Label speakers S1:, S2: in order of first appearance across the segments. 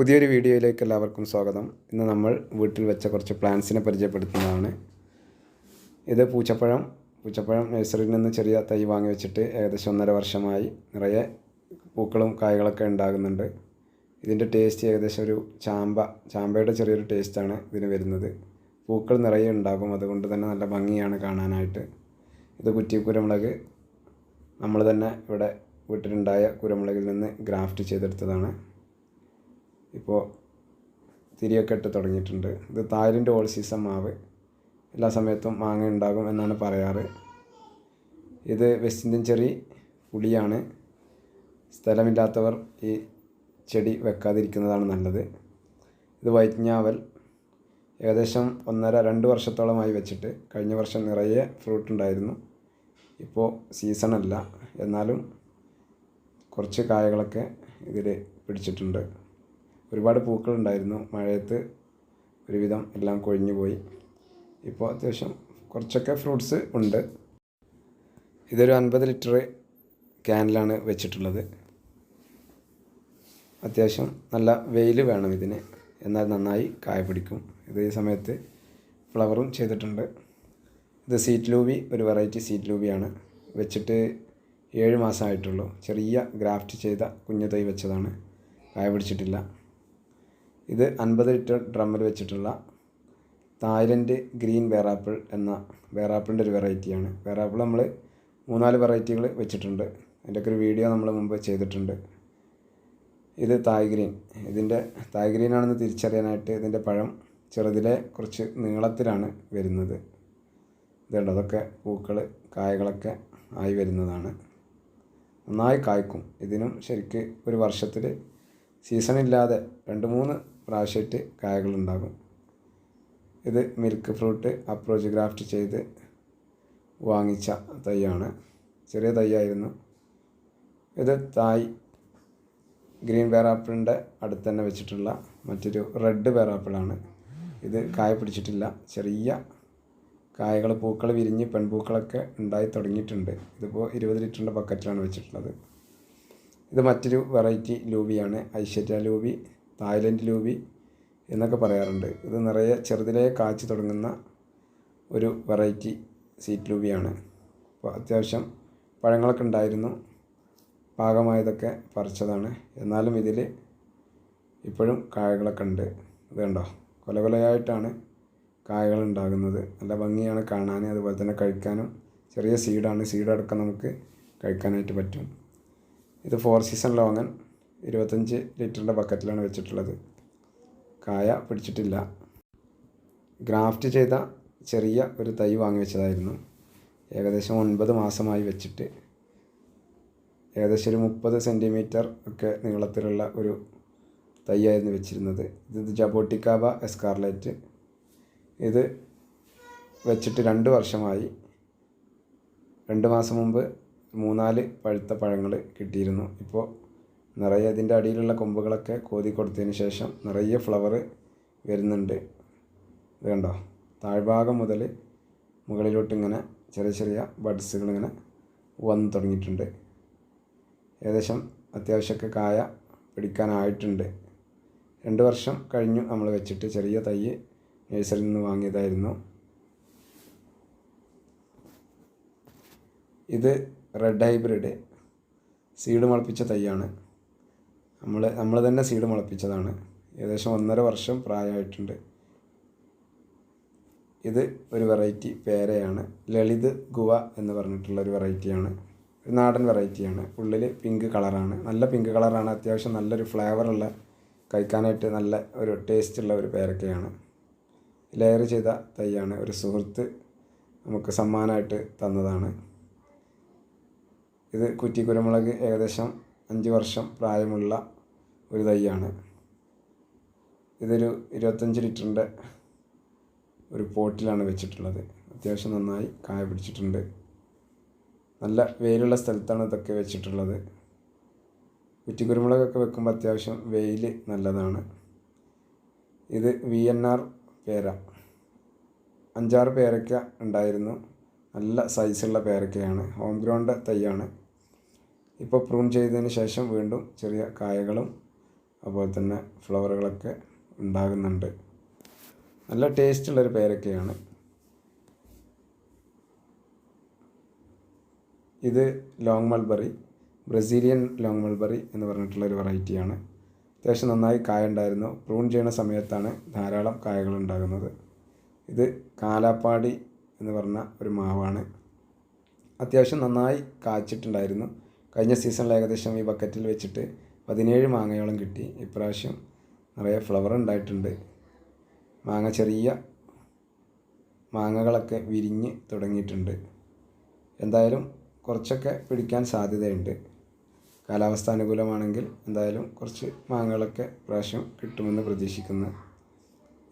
S1: പുതിയൊരു വീഡിയോയിലേക്ക് എല്ലാവർക്കും സ്വാഗതം ഇന്ന് നമ്മൾ വീട്ടിൽ വെച്ച കുറച്ച് പ്ലാന്റ്സിനെ പരിചയപ്പെടുത്തുന്നതാണ് ഇത് പൂച്ചപ്പഴം പൂച്ചപ്പഴം നഴ്സറിയിൽ നിന്ന് ചെറിയ തൈ വാങ്ങി വെച്ചിട്ട് ഏകദേശം ഒന്നര വർഷമായി നിറയെ പൂക്കളും കായകളൊക്കെ ഉണ്ടാകുന്നുണ്ട് ഇതിൻ്റെ ടേസ്റ്റ് ഏകദേശം ഒരു ചാമ്പ ചാമ്പയുടെ ചെറിയൊരു ടേസ്റ്റാണ് ഇതിന് വരുന്നത് പൂക്കൾ നിറയെ ഉണ്ടാകും അതുകൊണ്ട് തന്നെ നല്ല ഭംഗിയാണ് കാണാനായിട്ട് ഇത് കുറ്റി കുരുമുളക് നമ്മൾ തന്നെ ഇവിടെ വീട്ടിലുണ്ടായ കുരുമുളകിൽ നിന്ന് ഗ്രാഫ്റ്റ് ചെയ്തെടുത്തതാണ് ഇപ്പോൾ തിരിയൊക്കെ ഇട്ട് തുടങ്ങിയിട്ടുണ്ട് ഇത് തായ്ലിൻ്റെ ഓൾ സീസൺ മാവ് എല്ലാ സമയത്തും മാങ്ങ ഉണ്ടാകും എന്നാണ് പറയാറ് ഇത് വെസ്റ്റ് ഇന്ത്യൻ ചെറി പുളിയാണ് സ്ഥലമില്ലാത്തവർ ഈ ചെടി വെക്കാതിരിക്കുന്നതാണ് നല്ലത് ഇത് വൈജ്ഞാവൽ ഏകദേശം ഒന്നര രണ്ട് വർഷത്തോളമായി വെച്ചിട്ട് കഴിഞ്ഞ വർഷം നിറയെ ഫ്രൂട്ട് ഉണ്ടായിരുന്നു ഇപ്പോൾ സീസണല്ല എന്നാലും കുറച്ച് കായകളൊക്കെ ഇതിൽ പിടിച്ചിട്ടുണ്ട് ഒരുപാട് പൂക്കളുണ്ടായിരുന്നു മഴയത്ത് ഒരുവിധം എല്ലാം കൊഴിഞ്ഞു പോയി ഇപ്പോൾ അത്യാവശ്യം കുറച്ചൊക്കെ ഫ്രൂട്ട്സ് ഉണ്ട് ഇതൊരു അൻപത് ലിറ്റർ ക്യാനിലാണ് വെച്ചിട്ടുള്ളത് അത്യാവശ്യം നല്ല വെയിൽ വേണം ഇതിന് എന്നാൽ നന്നായി കായ പിടിക്കും ഇത് ഈ സമയത്ത് ഫ്ലവറും ചെയ്തിട്ടുണ്ട് ഇത് സീറ്റ് ലൂബി ഒരു വെറൈറ്റി സീറ്റ് ലൂബിയാണ് വെച്ചിട്ട് ഏഴ് മാസമായിട്ടുള്ളൂ ചെറിയ ഗ്രാഫ്റ്റ് ചെയ്ത കുഞ്ഞു തൈ വെച്ചതാണ് കായ പിടിച്ചിട്ടില്ല ഇത് അൻപത് ലിറ്റർ ഡ്രമ്മിൽ വെച്ചിട്ടുള്ള തായ്ലൻഡ് ഗ്രീൻ വേറാപ്പിൾ എന്ന വേറാപ്പിളിൻ്റെ ഒരു വെറൈറ്റിയാണ് വേറാപ്പിൾ നമ്മൾ മൂന്നാല് വെറൈറ്റികൾ വെച്ചിട്ടുണ്ട് അതിൻ്റെയൊക്കെ ഒരു വീഡിയോ നമ്മൾ മുമ്പ് ചെയ്തിട്ടുണ്ട് ഇത് തായ് ഗ്രീൻ ഇതിൻ്റെ തായ് ഗ്രീനാണെന്ന് തിരിച്ചറിയാനായിട്ട് ഇതിൻ്റെ പഴം ചെറുതിലെ കുറച്ച് നീളത്തിലാണ് വരുന്നത് ഇതുണ്ട് അതൊക്കെ പൂക്കൾ കായകളൊക്കെ ആയി വരുന്നതാണ് നന്നായി കായ്ക്കും ഇതിനും ശരിക്ക് ഒരു വർഷത്തിൽ സീസണില്ലാതെ രണ്ട് മൂന്ന് പ്രാവശ്യമായിട്ട് കായകളുണ്ടാകും ഇത് മിൽക്ക് ഫ്രൂട്ട് അപ്രോച്ച് ഗ്രാഫ്റ്റ് ചെയ്ത് വാങ്ങിച്ച തൈയാണ് ചെറിയ തൈയായിരുന്നു ഇത് തായ് ഗ്രീൻ പേറാപ്പിളിൻ്റെ അടുത്ത് തന്നെ വെച്ചിട്ടുള്ള മറ്റൊരു റെഡ് പേറാപ്പിളാണ് ഇത് കായ പിടിച്ചിട്ടില്ല ചെറിയ കായകൾ പൂക്കൾ വിരിഞ്ഞ് പെൺപൂക്കളൊക്കെ ഉണ്ടായി തുടങ്ങിയിട്ടുണ്ട് ഇതിപ്പോൾ ഇരുപത് ലിറ്ററിൻ്റെ ബക്കറ്റിലാണ് വെച്ചിട്ടുള്ളത് ഇത് മറ്റൊരു വെറൈറ്റി ലൂബിയാണ് ഐശ്വര്യ ലൂബി തായ്ലൻഡ് ലൂബി എന്നൊക്കെ പറയാറുണ്ട് ഇത് നിറയെ ചെറുതിലേ കാച്ചു തുടങ്ങുന്ന ഒരു വെറൈറ്റി സീറ്റ് ലൂബിയാണ് അപ്പോൾ അത്യാവശ്യം പഴങ്ങളൊക്കെ ഉണ്ടായിരുന്നു പാകമായതൊക്കെ പറിച്ചതാണ് എന്നാലും ഇതിൽ ഇപ്പോഴും കായകളൊക്കെ ഉണ്ട് ഇതുണ്ടോ കൊല കൊലയായിട്ടാണ് കായകൾ ഉണ്ടാകുന്നത് നല്ല ഭംഗിയാണ് കാണാൻ അതുപോലെ തന്നെ കഴിക്കാനും ചെറിയ സീഡാണ് സീഡടക്കം നമുക്ക് കഴിക്കാനായിട്ട് പറ്റും ഇത് ഫോർ സീസൺ ലോങ്ങൻ ഇരുപത്തഞ്ച് ലിറ്ററിൻ്റെ ബക്കറ്റിലാണ് വെച്ചിട്ടുള്ളത് കായ പിടിച്ചിട്ടില്ല ഗ്രാഫ്റ്റ് ചെയ്ത ചെറിയ ഒരു തൈ വാങ്ങി വെച്ചതായിരുന്നു ഏകദേശം ഒൻപത് മാസമായി വെച്ചിട്ട് ഏകദേശം ഒരു മുപ്പത് സെൻറ്റിമീറ്റർ ഒക്കെ നീളത്തിലുള്ള ഒരു തൈയായിരുന്നു വെച്ചിരുന്നത് ഇത് ജബോട്ടിക്കാബ എസ്കാർലൈറ്റ് ഇത് വെച്ചിട്ട് രണ്ട് വർഷമായി രണ്ട് മാസം മുമ്പ് മൂന്നാല് പഴുത്ത പഴങ്ങൾ കിട്ടിയിരുന്നു ഇപ്പോൾ നിറയെ അതിൻ്റെ അടിയിലുള്ള കൊമ്പുകളൊക്കെ കോതി കൊടുത്തതിന് ശേഷം നിറയെ ഫ്ലവർ വരുന്നുണ്ട് ഇത് കണ്ടോ താഴ്ഭാഗം മുതൽ മുകളിലോട്ട് ഇങ്ങനെ ചെറിയ ചെറിയ ബഡ്സുകൾ ഇങ്ങനെ വന്നു തുടങ്ങിയിട്ടുണ്ട് ഏകദേശം അത്യാവശ്യമൊക്കെ കായ പിടിക്കാനായിട്ടുണ്ട് രണ്ട് വർഷം കഴിഞ്ഞു നമ്മൾ വെച്ചിട്ട് ചെറിയ തൈ നേഴ്സറിയിൽ നിന്ന് വാങ്ങിയതായിരുന്നു ഇത് റെഡ് ഹൈബ്രിഡ് സീഡ് മുളപ്പിച്ച തൈയാണ് നമ്മൾ നമ്മൾ തന്നെ സീഡ് മുളപ്പിച്ചതാണ് ഏകദേശം ഒന്നര വർഷം പ്രായമായിട്ടുണ്ട് ഇത് ഒരു വെറൈറ്റി പേരയാണ് ലളിത് ഗുവ എന്ന് പറഞ്ഞിട്ടുള്ള ഒരു വെറൈറ്റിയാണ് ഒരു നാടൻ വെറൈറ്റിയാണ് ഉള്ളിൽ പിങ്ക് കളറാണ് നല്ല പിങ്ക് കളറാണ് അത്യാവശ്യം നല്ലൊരു ഫ്ലേവറുള്ള കഴിക്കാനായിട്ട് നല്ല ഒരു ടേസ്റ്റുള്ള ഒരു പേരക്കയാണ് ലെയർ ചെയ്ത തൈയാണ് ഒരു സുഹൃത്ത് നമുക്ക് സമ്മാനമായിട്ട് തന്നതാണ് ഇത് കുറ്റി കുരുമുളക് ഏകദേശം അഞ്ച് വർഷം പ്രായമുള്ള ഒരു തൈയാണ് ഇതൊരു ഇരുപത്തഞ്ച് ലിറ്ററിൻ്റെ ഒരു പോട്ടിലാണ് വെച്ചിട്ടുള്ളത് അത്യാവശ്യം നന്നായി കായ പിടിച്ചിട്ടുണ്ട് നല്ല വെയിലുള്ള സ്ഥലത്താണ് ഇതൊക്കെ വെച്ചിട്ടുള്ളത് കുറ്റിക്കുരുമുളകൊക്കെ വെക്കുമ്പോൾ അത്യാവശ്യം വെയിൽ നല്ലതാണ് ഇത് വി എൻ ആർ പേര അഞ്ചാറ് പേരയ്ക്ക ഉണ്ടായിരുന്നു നല്ല സൈസുള്ള പേരയ്ക്കയാണ് ഹോം ഗ്രൗണ്ട് തൈയാണ് ഇപ്പോൾ പ്രൂൺ ചെയ്തതിന് ശേഷം വീണ്ടും ചെറിയ കായകളും അതുപോലെ തന്നെ ഫ്ലവറുകളൊക്കെ ഉണ്ടാകുന്നുണ്ട് നല്ല ടേസ്റ്റുള്ളൊരു പേരക്കയാണ് ഇത് long mulberry Brazilian long mulberry എന്ന് പറഞ്ഞിട്ടുള്ളൊരു വെറൈറ്റിയാണ് അത്യാവശ്യം നന്നായി കായ ഉണ്ടായിരുന്നു പ്രൂൺ ചെയ്യുന്ന സമയത്താണ് ധാരാളം കായകൾ ഉണ്ടാകുന്നത് ഇത് കാലാപ്പാടി എന്ന് പറഞ്ഞ ഒരു മാവാണ് അത്യാവശ്യം നന്നായി കാച്ചിട്ടുണ്ടായിരുന്നു കഴിഞ്ഞ സീസണിൽ ഏകദേശം ഈ ബക്കറ്റിൽ വെച്ചിട്ട് പതിനേഴ് മാങ്ങയോളം കിട്ടി ഇപ്രാവശ്യം നിറയെ ഫ്ലവർ ഉണ്ടായിട്ടുണ്ട് മാങ്ങ ചെറിയ മാങ്ങകളൊക്കെ വിരിഞ്ഞ് തുടങ്ങിയിട്ടുണ്ട് എന്തായാലും കുറച്ചൊക്കെ പിടിക്കാൻ സാധ്യതയുണ്ട് കാലാവസ്ഥ അനുകൂലമാണെങ്കിൽ എന്തായാലും കുറച്ച് മാങ്ങകളൊക്കെ പ്രാവശ്യം കിട്ടുമെന്ന് പ്രതീക്ഷിക്കുന്നു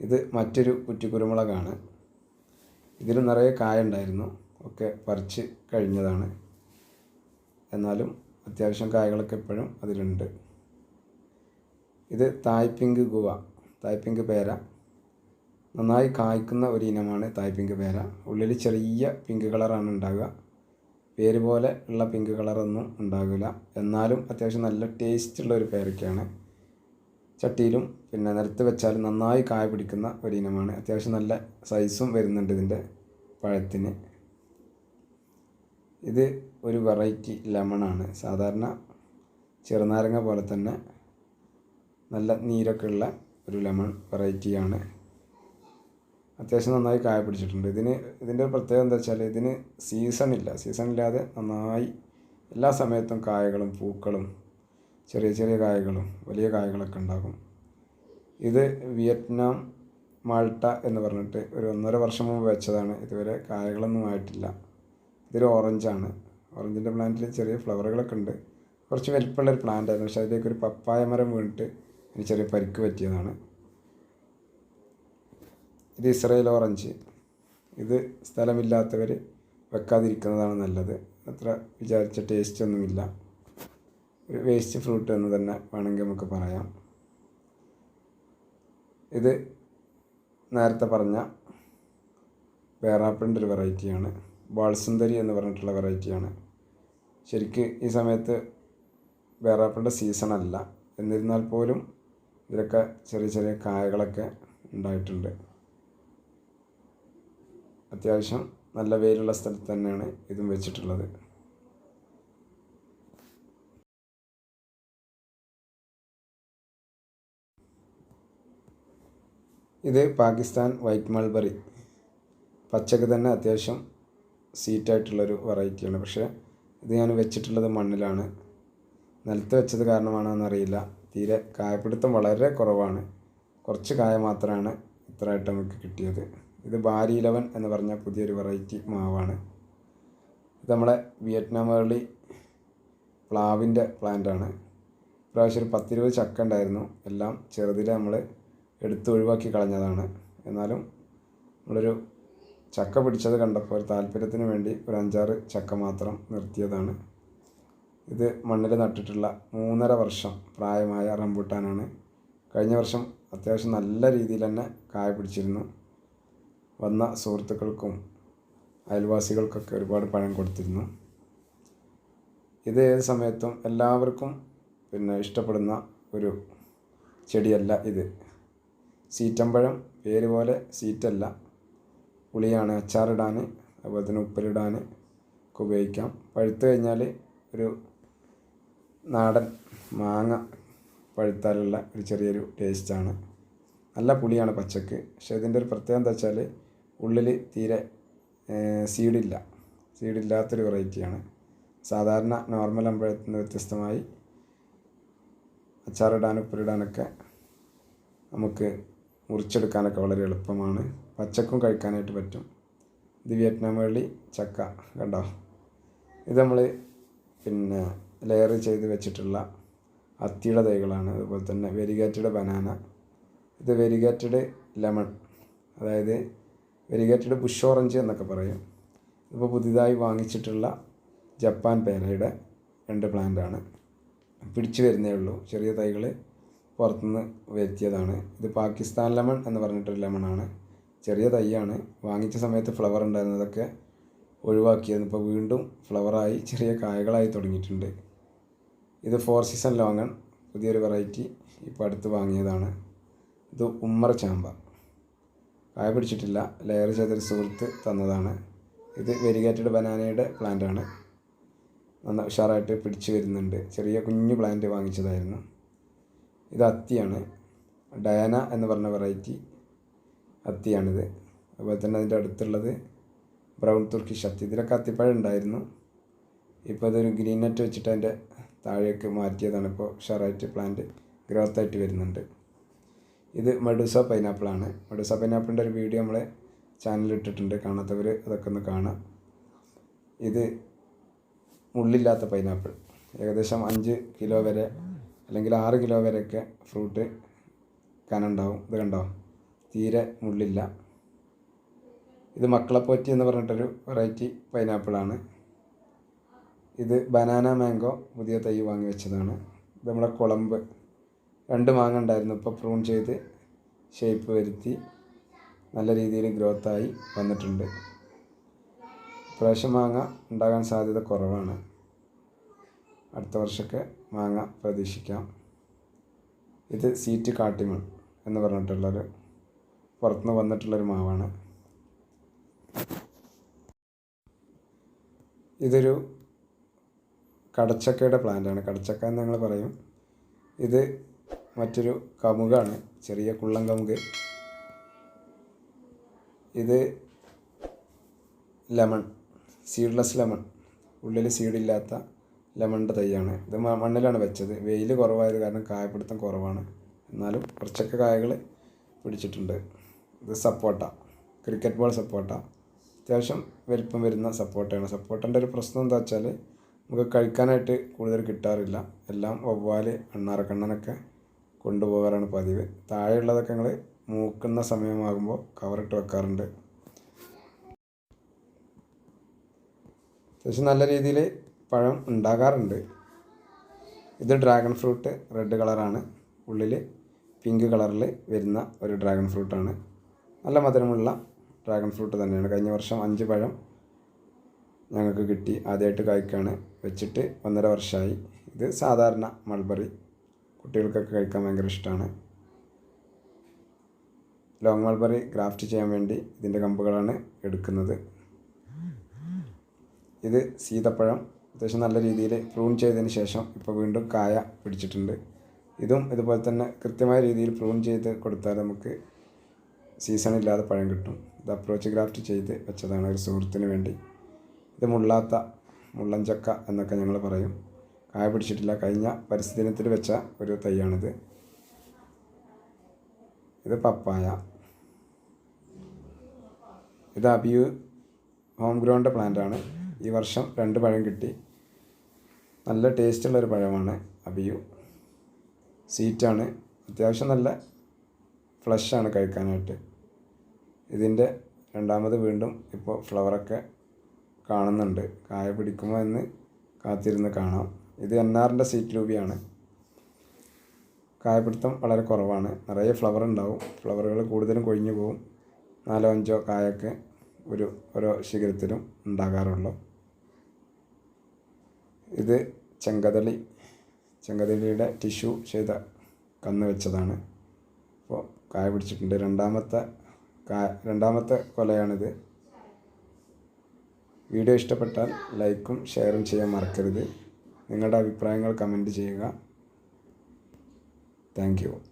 S1: ഇത് മറ്റൊരു കുറ്റിക്കുരുമുളകാണ് ഇതിൽ നിറയെ കായ ഉണ്ടായിരുന്നു ഒക്കെ പറിച്ച് കഴിഞ്ഞതാണ് എന്നാലും അത്യാവശ്യം കായകളൊക്കെ എപ്പോഴും അതിലുണ്ട് ഇത് തായ്പിങ്ക് ഗുവ തായ്പിങ്ക് പേര നന്നായി കായ്ക്കുന്ന ഒരു ഇനമാണ് തായ്പിങ്ക് പേര ഉള്ളിൽ ചെറിയ പിങ്ക് കളറാണ് ഉണ്ടാകുക പേര് പോലെ ഉള്ള പിങ്ക് കളറൊന്നും ഉണ്ടാകില്ല എന്നാലും അത്യാവശ്യം നല്ല ടേസ്റ്റുള്ള ഒരു പേരയ്ക്കാണ് ചട്ടിയിലും പിന്നെ നിരത്ത് വെച്ചാൽ നന്നായി കായ പിടിക്കുന്ന ഒരു ഇനമാണ് അത്യാവശ്യം നല്ല സൈസും വരുന്നുണ്ട് ഇതിൻ്റെ പഴത്തിന് ഇത് ഒരു വെറൈറ്റി ലെമണാണ് സാധാരണ ചെറുനാരങ്ങ പോലെ തന്നെ നല്ല നീരൊക്കെ ഉള്ള ഒരു ലെമൺ വെറൈറ്റിയാണ് അത്യാവശ്യം നന്നായി കായ പിടിച്ചിട്ടുണ്ട് ഇതിന് ഇതിൻ്റെ ഒരു പ്രത്യേകത എന്താ വെച്ചാൽ ഇതിന് സീസണില്ല സീസണില്ലാതെ നന്നായി എല്ലാ സമയത്തും കായകളും പൂക്കളും ചെറിയ ചെറിയ കായകളും വലിയ കായകളൊക്കെ ഉണ്ടാകും ഇത് വിയറ്റ്നാം മാൾട്ട എന്ന് പറഞ്ഞിട്ട് ഒരു ഒന്നര വർഷം മുമ്പ് വെച്ചതാണ് ഇതുവരെ കായകളൊന്നും ആയിട്ടില്ല ഇതൊരു ഓറഞ്ചാണ് ഓറഞ്ചിൻ്റെ പ്ലാന്റിൽ ചെറിയ ഫ്ലവറുകളൊക്കെ ഉണ്ട് കുറച്ച് വലിപ്പമുള്ള ഒരു പ്ലാന്റ് ആയിരുന്നു പക്ഷേ അതിലേക്ക് ഒരു പപ്പായ മരം വീണിട്ട് എനിക്ക് ചെറിയ പരിക്ക് പറ്റിയതാണ് ഇത് ഇസ്രയേൽ ഓറഞ്ച് ഇത് സ്ഥലമില്ലാത്തവർ വെക്കാതിരിക്കുന്നതാണ് നല്ലത് അത്ര വിചാരിച്ച ടേസ്റ്റ് ഒന്നുമില്ല ഒരു വേസ്റ്റ് ഫ്രൂട്ട് എന്ന് തന്നെ വേണമെങ്കിൽ നമുക്ക് പറയാം ഇത് നേരത്തെ പറഞ്ഞ വേറാപ്പിളിൻ്റെ ഒരു വെറൈറ്റിയാണ് ബാൾസുന്ദരി എന്ന് പറഞ്ഞിട്ടുള്ള വെറൈറ്റിയാണ് ശരിക്ക് ഈ സമയത്ത് വേറാപ്പിളുടെ സീസൺ അല്ല എന്നിരുന്നാൽ പോലും ഇതിലൊക്കെ ചെറിയ ചെറിയ കായകളൊക്കെ ഉണ്ടായിട്ടുണ്ട് അത്യാവശ്യം നല്ല വെയിലുള്ള സ്ഥലത്ത് തന്നെയാണ് ഇതും വെച്ചിട്ടുള്ളത് ഇത് പാകിസ്ഥാൻ വൈറ്റ് മൾബറി പച്ചക്ക് തന്നെ അത്യാവശ്യം സീറ്റായിട്ടുള്ളൊരു വെറൈറ്റിയാണ് പക്ഷേ ഇത് ഞാൻ വെച്ചിട്ടുള്ളത് മണ്ണിലാണ് നിലത്ത് വെച്ചത് കാരണമാണോ എന്നറിയില്ല തീരെ കായപ്പിടുത്തം വളരെ കുറവാണ് കുറച്ച് കായ മാത്രമാണ് ഇത്രയായിട്ട് നമുക്ക് കിട്ടിയത് ഇത് ബാരി ഇലവൻ എന്ന് പറഞ്ഞ പുതിയൊരു വെറൈറ്റി മാവാണ് ഇത് നമ്മളെ വിയറ്റ്നാം വേളി പ്ലാവിൻ്റെ പ്ലാന്റാണ് പ്രാവശ്യം ഒരു പത്തിരുപത് ചക്ക ഉണ്ടായിരുന്നു എല്ലാം ചെറുതിലെ നമ്മൾ എടുത്ത് ഒഴിവാക്കി കളഞ്ഞതാണ് എന്നാലും നമ്മളൊരു ചക്ക പിടിച്ചത് കണ്ടപ്പോൾ ഒരു താല്പര്യത്തിന് വേണ്ടി ഒരു അഞ്ചാറ് ചക്ക മാത്രം നിർത്തിയതാണ് ഇത് മണ്ണിൽ നട്ടിട്ടുള്ള മൂന്നര വർഷം പ്രായമായ റംബൂട്ടാനാണ് കഴിഞ്ഞ വർഷം അത്യാവശ്യം നല്ല രീതിയിൽ തന്നെ കായ പിടിച്ചിരുന്നു വന്ന സുഹൃത്തുക്കൾക്കും അയൽവാസികൾക്കൊക്കെ ഒരുപാട് പഴം കൊടുത്തിരുന്നു ഇത് ഏത് സമയത്തും എല്ലാവർക്കും പിന്നെ ഇഷ്ടപ്പെടുന്ന ഒരു ചെടിയല്ല ഇത് സീറ്റമ്പഴം പേര് പോലെ സീറ്റല്ല പുളിയാണ് അച്ചാറിടാൻ അതുപോലെ തന്നെ ഉപ്പിലിടാൻ ഒക്കെ ഉപയോഗിക്കാം പഴുത്ത് കഴിഞ്ഞാൽ ഒരു നാടൻ മാങ്ങ പഴുത്താലുള്ള ഒരു ചെറിയൊരു ടേസ്റ്റാണ് നല്ല പുളിയാണ് പച്ചക്ക് പക്ഷെ ഇതിൻ്റെ ഒരു പ്രത്യേകത എന്താ വെച്ചാൽ ഉള്ളിൽ തീരെ സീഡില്ല സീഡില്ലാത്തൊരു വെറൈറ്റിയാണ് സാധാരണ നോർമൽ അമ്പഴത്തിന് വ്യത്യസ്തമായി അച്ചാറിടാനും ഉപ്പിലിടാനൊക്കെ നമുക്ക് മുറിച്ചെടുക്കാനൊക്കെ വളരെ എളുപ്പമാണ് പച്ചക്കും കഴിക്കാനായിട്ട് പറ്റും ഇത് വിയറ്റ്നാം വള്ളി ചക്ക കണ്ടോ ഇത് നമ്മൾ പിന്നെ ലെയർ ചെയ്ത് വെച്ചിട്ടുള്ള അത്തിയുടെ തൈകളാണ് അതുപോലെ തന്നെ വെരികാറ്റഡ് ബനാന ഇത് വെരികാറ്റഡ് ലെമൺ അതായത് വെരികാറ്റഡ് ബുഷ് ഓറഞ്ച് എന്നൊക്കെ പറയും ഇപ്പോൾ പുതിയതായി വാങ്ങിച്ചിട്ടുള്ള ജപ്പാൻ പേനയുടെ രണ്ട് പ്ലാന്റാണ് പിടിച്ചു വരുന്നേ ഉള്ളൂ ചെറിയ തൈകൾ പുറത്തുനിന്ന് വരുത്തിയതാണ് ഇത് പാകിസ്ഥാൻ ലെമൺ എന്ന് പറഞ്ഞിട്ടൊരു ലെമണാണ് ചെറിയ തൈയാണ് വാങ്ങിച്ച സമയത്ത് ഫ്ലവർ ഉണ്ടായിരുന്നതൊക്കെ ഒഴിവാക്കിയത് ഇപ്പോൾ വീണ്ടും ഫ്ലവറായി ചെറിയ കായകളായി തുടങ്ങിയിട്ടുണ്ട് ഇത് ഫോർ സീസൺ ലോങ്ങൺ പുതിയൊരു വെറൈറ്റി ഇപ്പോൾ അടുത്ത് വാങ്ങിയതാണ് ഇത് ഉമ്മർ ചാമ്പ കായ പിടിച്ചിട്ടില്ല ലെയർ ചെയ്തൊരു സുഹൃത്ത് തന്നതാണ് ഇത് വെരിഗേറ്റഡ് ബനാനയുടെ പ്ലാന്റാണ് നന്ന ഉഷാറായിട്ട് പിടിച്ചു വരുന്നുണ്ട് ചെറിയ കുഞ്ഞു പ്ലാന്റ് വാങ്ങിച്ചതായിരുന്നു ഇത് അത്തിയാണ് ഡയാന എന്ന് പറഞ്ഞ വെറൈറ്റി അത്തിയാണിത് അതുപോലെ തന്നെ അതിൻ്റെ അടുത്തുള്ളത് ബ്രൗൺ തുർക്കിഷ് അത്തി ഇതിലൊക്കെ അത്തിപ്പഴം ഉണ്ടായിരുന്നു ഇപ്പോൾ അതൊരു ഗ്രീൻ നെറ്റ് വെച്ചിട്ട് അതിൻ്റെ താഴേക്ക് മാറ്റിയതാണ് ഇപ്പോൾ ഷറായിട്ട് പ്ലാന്റ് ഗ്രോത്ത് ആയിട്ട് വരുന്നുണ്ട് ഇത് മെഡൂസ പൈനാപ്പിളാണ് മെഡൂസ പൈനാപ്പിളിൻ്റെ ഒരു വീഡിയോ നമ്മളെ ചാനലിൽ ഇട്ടിട്ടുണ്ട് കാണാത്തവർ അതൊക്കെ ഒന്ന് കാണാം ഇത് മുള്ളില്ലാത്ത പൈനാപ്പിൾ ഏകദേശം അഞ്ച് കിലോ വരെ അല്ലെങ്കിൽ ആറ് കിലോ വരെയൊക്കെ ഫ്രൂട്ട് കനുണ്ടാവും ഇത് കണ്ടോ തീരെ മുള്ളില്ല ഇത് മക്കളപ്പൊറ്റി എന്ന് പറഞ്ഞിട്ടൊരു വെറൈറ്റി പൈനാപ്പിളാണ് ഇത് ബനാന മാംഗോ പുതിയ തൈ വാങ്ങി വെച്ചതാണ് ഇത് നമ്മുടെ കുളമ്പ് രണ്ട് മാങ്ങ ഉണ്ടായിരുന്നു ഇപ്പോൾ പ്രൂൺ ചെയ്ത് ഷേപ്പ് വരുത്തി നല്ല രീതിയിൽ ഗ്രോത്തായി വന്നിട്ടുണ്ട് പ്രാവശ്യം മാങ്ങ ഉണ്ടാകാൻ സാധ്യത കുറവാണ് അടുത്ത വർഷമൊക്കെ മാങ്ങ പ്രതീക്ഷിക്കാം ഇത് സീറ്റ് കാട്ടിമൺ എന്ന് പറഞ്ഞിട്ടുള്ളൊരു പുറത്തുനിന്ന് വന്നിട്ടുള്ളൊരു മാവാണ് ഇതൊരു കടച്ചക്കയുടെ പ്ലാന്റാണ് കടച്ചക്ക എന്ന് ഞങ്ങൾ പറയും ഇത് മറ്റൊരു കമുകാണ് ചെറിയ കുള്ളം കമുക് ഇത് ലെമൺ സീഡ്ലെസ് ലെമൺ ഉള്ളിൽ സീഡില്ലാത്ത ലെമണിൻ്റെ തൈയാണ് ഇത് മണ്ണിലാണ് വെച്ചത് വെയിൽ കുറവായത് കാരണം കായപ്പിടുത്തം കുറവാണ് എന്നാലും കുറച്ചൊക്കെ കായകൾ പിടിച്ചിട്ടുണ്ട് ഇത് സപ്പോട്ട ക്രിക്കറ്റ് ബോൾ സപ്പോട്ട അത്യാവശ്യം വലിപ്പം വരുന്ന സപ്പോട്ടയാണ് സപ്പോട്ടൻ്റെ ഒരു പ്രശ്നം എന്താ വെച്ചാൽ നമുക്ക് കഴിക്കാനായിട്ട് കൂടുതൽ കിട്ടാറില്ല എല്ലാം വവ്വാൽ അണ്ണാറക്കണ്ണനൊക്കെ കൊണ്ടുപോകാറാണ് പതിവ് താഴെയുള്ളതൊക്കെ ഞങ്ങൾ മൂക്കുന്ന സമയമാകുമ്പോൾ കവറിട്ട് വെക്കാറുണ്ട് അത്യാവശ്യം നല്ല രീതിയിൽ പഴം ഉണ്ടാകാറുണ്ട് ഇത് ഡ്രാഗൺ ഫ്രൂട്ട് റെഡ് കളറാണ് ഉള്ളിൽ പിങ്ക് കളറിൽ വരുന്ന ഒരു ഡ്രാഗൺ ഫ്രൂട്ടാണ് നല്ല മധുരമുള്ള ഡ്രാഗൺ ഫ്രൂട്ട് തന്നെയാണ് കഴിഞ്ഞ വർഷം അഞ്ച് പഴം ഞങ്ങൾക്ക് കിട്ടി ആദ്യമായിട്ട് കായ്ക്കാണ് വെച്ചിട്ട് ഒന്നര വർഷമായി ഇത് സാധാരണ മൾബറി കുട്ടികൾക്കൊക്കെ കഴിക്കാൻ ഭയങ്കര ഇഷ്ടമാണ് ലോങ് മൾബറി ഗ്രാഫ്റ്റ് ചെയ്യാൻ വേണ്ടി ഇതിൻ്റെ കമ്പുകളാണ് എടുക്കുന്നത് ഇത് സീതപ്പഴം അത്യാവശ്യം നല്ല രീതിയിൽ പ്രൂൺ ചെയ്തതിന് ശേഷം ഇപ്പോൾ വീണ്ടും കായ പിടിച്ചിട്ടുണ്ട് ഇതും ഇതുപോലെ തന്നെ കൃത്യമായ രീതിയിൽ പ്രൂൺ ചെയ്ത് കൊടുത്താൽ നമുക്ക് സീസൺ ഇല്ലാതെ പഴം കിട്ടും ഇത് അപ്രോച്ച് ഗ്രാഫ്റ്റ് ചെയ്ത് വെച്ചതാണ് ഒരു സുഹൃത്തിന് വേണ്ടി ഇത് മുള്ളാത്ത മുള്ളഞ്ചക്ക എന്നൊക്കെ ഞങ്ങൾ പറയും കായ പിടിച്ചിട്ടില്ല കഴിഞ്ഞ പരിസ്ഥിതിനത്തിൽ വെച്ച ഒരു തൈയാണിത് ഇത് പപ്പായ ഇത് അബിയു ഹോം ഗ്രൗണ്ട് പ്ലാന്റ് ആണ് ഈ വർഷം രണ്ട് പഴം കിട്ടി നല്ല ടേസ്റ്റുള്ളൊരു പഴമാണ് അബിയു സീറ്റാണ് അത്യാവശ്യം നല്ല ഫ്ലഷാണ് കഴിക്കാനായിട്ട് ഇതിൻ്റെ രണ്ടാമത് വീണ്ടും ഇപ്പോൾ ഫ്ലവറൊക്കെ കാണുന്നുണ്ട് കായ പിടിക്കുമോ എന്ന് കാത്തിരുന്ന് കാണാം ഇത് എൻ ആറിൻ്റെ സീറ്റ് രൂപയാണ് കായപിടുത്തം വളരെ കുറവാണ് നിറയെ ഫ്ലവർ ഉണ്ടാവും ഫ്ലവറുകൾ കൂടുതലും കൊഴിഞ്ഞു പോകും നാലോ അഞ്ചോ കായൊക്കെ ഒരു ഓരോ ശിഖരത്തിലും ഉണ്ടാകാറുള്ളൂ ഇത് ചെങ്കതളി ചെങ്കതളിയുടെ ടിഷ്യൂ ചെയ്ത കന്ന് വെച്ചതാണ് അപ്പോൾ കായ പിടിച്ചിട്ടുണ്ട് രണ്ടാമത്തെ കാ രണ്ടാമത്തെ കൊലയാണിത് വീഡിയോ ഇഷ്ടപ്പെട്ടാൽ ലൈക്കും ഷെയറും ചെയ്യാൻ മറക്കരുത് നിങ്ങളുടെ അഭിപ്രായങ്ങൾ കമൻറ്റ് ചെയ്യുക താങ്ക്